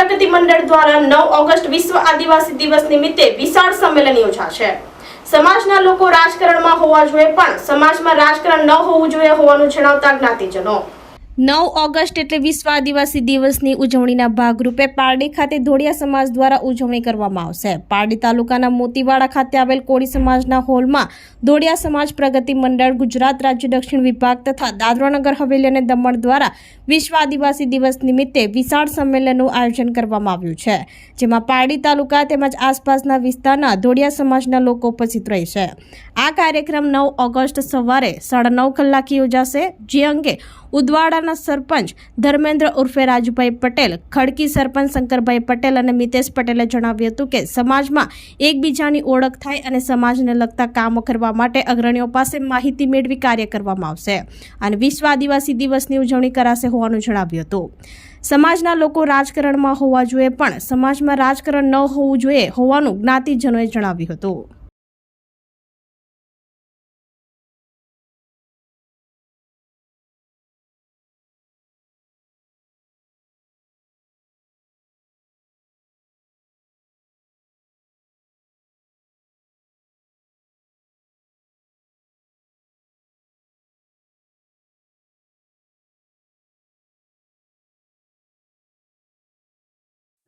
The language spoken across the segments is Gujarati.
પ્રગતિ મંડળ દ્વારા નવ ઓગસ્ટ વિશ્વ આદિવાસી દિવસ નિમિત્તે વિશાળ સંમેલન યોજાશે. સમાજના લોકો રાજકારણમાં હોવા જોઈએ પણ સમાજમાં રાજકારણ ન હોવું જોઈએ હોવાનું જણાવતા જ્ઞાતિજનો. નવ ઓગસ્ટ એટલે વિશ્વ આદિવાસી દિવસની ઉજવણીના ભાગરૂપે પારડી ખાતે ધોળિયા સમાજ દ્વારા ઉજવણી કરવામાં આવશે. પારડી તાલુકાના મોતીવાડા ખાતે આવેલ કોળી સમાજના હોલમાં ધોળિયા સમાજ પ્રગતિ મંડળ, ગુજરાત રાજ્ય દક્ષિણ વિભાગ તથા દાદરાનગર હવેલી અને દમણ દ્વારા વિશ્વ આદિવાસી દિવસ નિમિત્તે વિશાળ સંમેલનનું આયોજન કરવામાં આવ્યું છે, જેમાં પારડી તાલુકા તેમજ આસપાસના વિસ્તારના ધોળિયા સમાજના લોકો ઉપસ્થિત રહેશે. આ કાર્યક્રમ નવ ઓગસ્ટ સવારે સાડા નવ કલાકે યોજાશે, જે અંગે ઉદવાડાના સરપંચ ધર્મેન્દ્ર ઉર્ફે રાજુભાઈ પટેલ, ખડકી સરપંચ શંકરભાઈ પટેલ અને મિતેશ પટેલે જણાવ્યું હતું કે સમાજમાં એકબીજાની ઓળખ થાય અને સમાજને લગતા કામો કરવા માટે અગ્રણીઓ પાસે માહિતી મેળવી કાર્ય કરવામાં આવશે. અને વિશ્વ આદિવાસી દિવસની ઉજવણી કરાશે હોવાનું જણાવ્યું હતું. સમાજના લોકો રાજકારણમાં હોવા જોઈએ પણ સમાજમાં રાજકારણ ન હોવું જોઈએ હોવાનું જ્ઞાતિજનોએ જણાવ્યું હતું.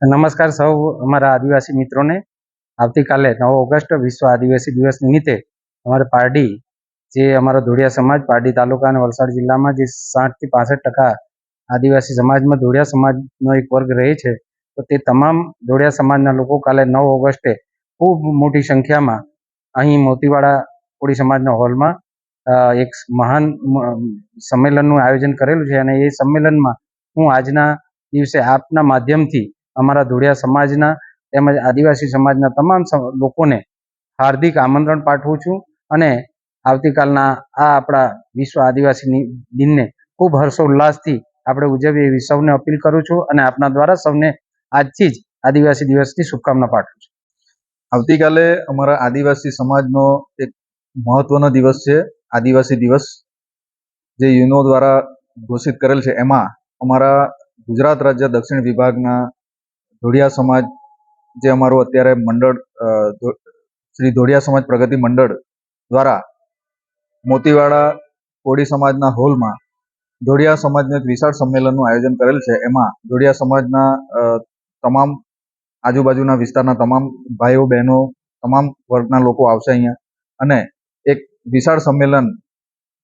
નમસ્કાર સૌ અમારા આદિવાસી મિત્રોને. આવતીકાલે નવ ઓગસ્ટ વિશ્વ આદિવાસી દિવસ નિમિત્તે અમારે પારડી, જે અમારો ધોળિયા સમાજ, પારડી તાલુકા અને વલસાડ જિલ્લામાં જે સાઠથી પાસઠ ટકા આદિવાસી સમાજમાં ધોળિયા સમાજનો એક વર્ગ રહે છે, તો તે તમામ ધોળિયા સમાજના લોકો કાલે નવ ઓગસ્ટે ખૂબ મોટી સંખ્યામાં અહીં મોતીવાડા કોળી સમાજના હોલમાં એક મહાન સંમેલનનું આયોજન કરેલું છે અને એ સંમેલનમાં હું આજના દિવસે આપના માધ્યમથી અમારા ધોળિયા સમાજના તેમજ આદિવાસી સમાજના તમામ લોકોને હાર્દિક આમંત્રણ પાઠવું છું અને આવતીકાલના આ આપણા વિશ્વ આદિવાસી દિનને ખૂબ હર્ષોલ્લાસથી આપણે ઉજવીએ એવી સૌને અપીલ કરું છું અને આપના દ્વારા સૌને આજથી જ આદિવાસી દિવસની શુભકામના પાઠવું છું. આવતીકાલે અમારા આદિવાસી સમાજનો એક મહત્વનો દિવસ છે. આદિવાસી દિવસ જે યુનો દ્વારા ઘોષિત કરેલ છે. એમાં અમારા ગુજરાત રાજ્ય દક્ષિણ વિભાગના ધોળિયા સમાજ જે અમારું અત્યારે મંડળ શ્રી ધોળિયા સમાજ પ્રગતિ મંડળ દ્વારા મોતીવાડા કોળી સમાજના હોલમાં ધોળિયા સમાજનું એક વિશાળ સંમેલનનું આયોજન કરેલ છે. એમાં ધોળિયા સમાજના તમામ આજુબાજુના વિસ્તારના તમામ ભાઈઓ, બહેનો, તમામ વર્ગના લોકો આવશે અહીંયા. અને એક વિશાળ સંમેલન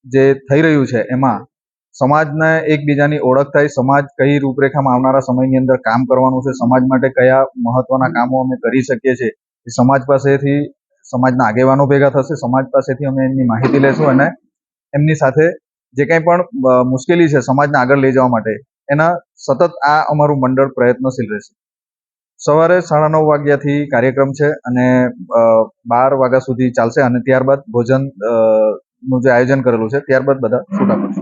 જે થઈ રહ્યું છે, એમાં સમાજને એકબીજાની ઓળખ થાય. સમાજ કઈ રૂપરેખામાં આવનારા સમયની અંદર કામ કરવાનું છે, સમાજ માટે કયા મહત્વના કામો અમે કરી શકીએ છીએ સમાજ પાસેથી, સમાજના આગેવાનો ભેગા થશે, સમાજ પાસેથી અમે એમની માહિતી લેશું અને એમની સાથે જે કંઈ પણ મુશ્કેલી છે, સમાજને આગળ લઈ જવા માટે, એના સતત આ અમારું મંડળ પ્રયત્નશીલ રહેશે. સવારે સાડા નવ વાગ્યાથી કાર્યક્રમ છે અને બાર વાગ્યા સુધી ચાલશે અને ત્યારબાદ ભોજનનું જે આયોજન કરેલું છે, ત્યારબાદ બધા છૂટા પડશે.